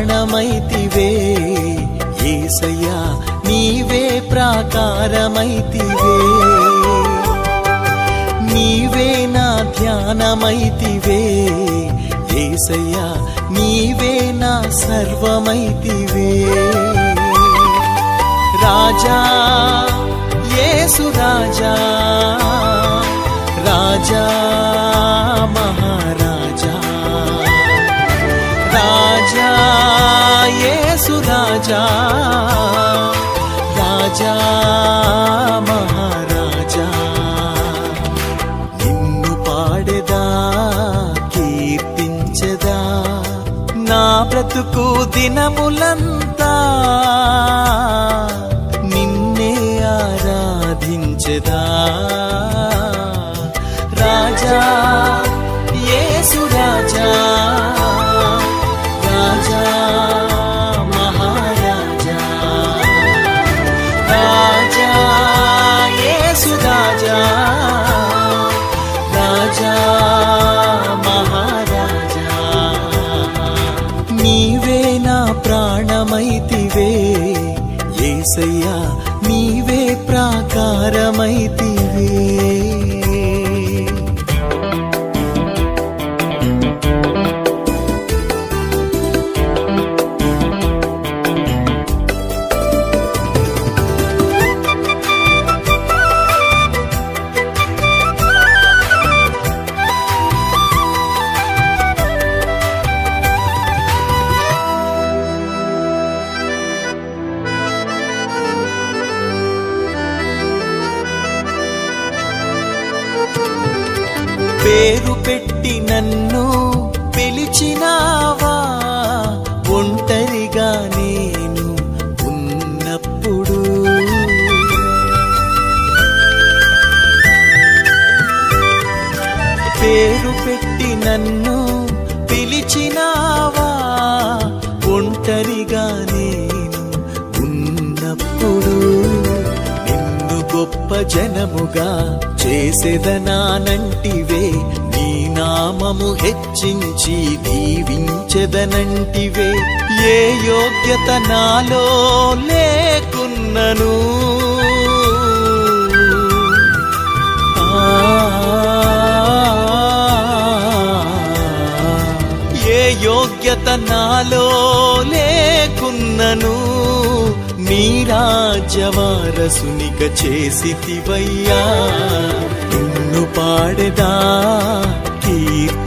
ప్రాణమైతివే. ఏసయ్యా నీవే ప్రాకారమైతివే. నీవే నా ధ్యానమైతివే. ఏసయ్యా నీవే నా సర్వమైతివే. రాజా ఏసు రాజా. రాజా రాజా మహారాజా. నిన్ను పాడెదా కీర్తించదా నా బ్రతుకు దినములంతా? నిన్నే ఆరాధించదా? రాజా ప్రాకారమైతివే. ఏసయ్యా నీవే ప్రాకారమైతి పేరు పెట్టి నన్ను పిలిచినావా? ఒంటరిగా నేను ఉన్నప్పుడు. పేరు పెట్టి నన్ను జనముగా చేసేదనానంటివే నీ నామము హెచ్చించి దీవించెదనంటివే. ఏ యోగ్యత నాలో లేకున్నను. ఏ యోగ్యత నాలో లేకున్నను. నీ రాజ్యవారసునిక చేసితివయ్యా. నిన్ను పాడదా కీర్తి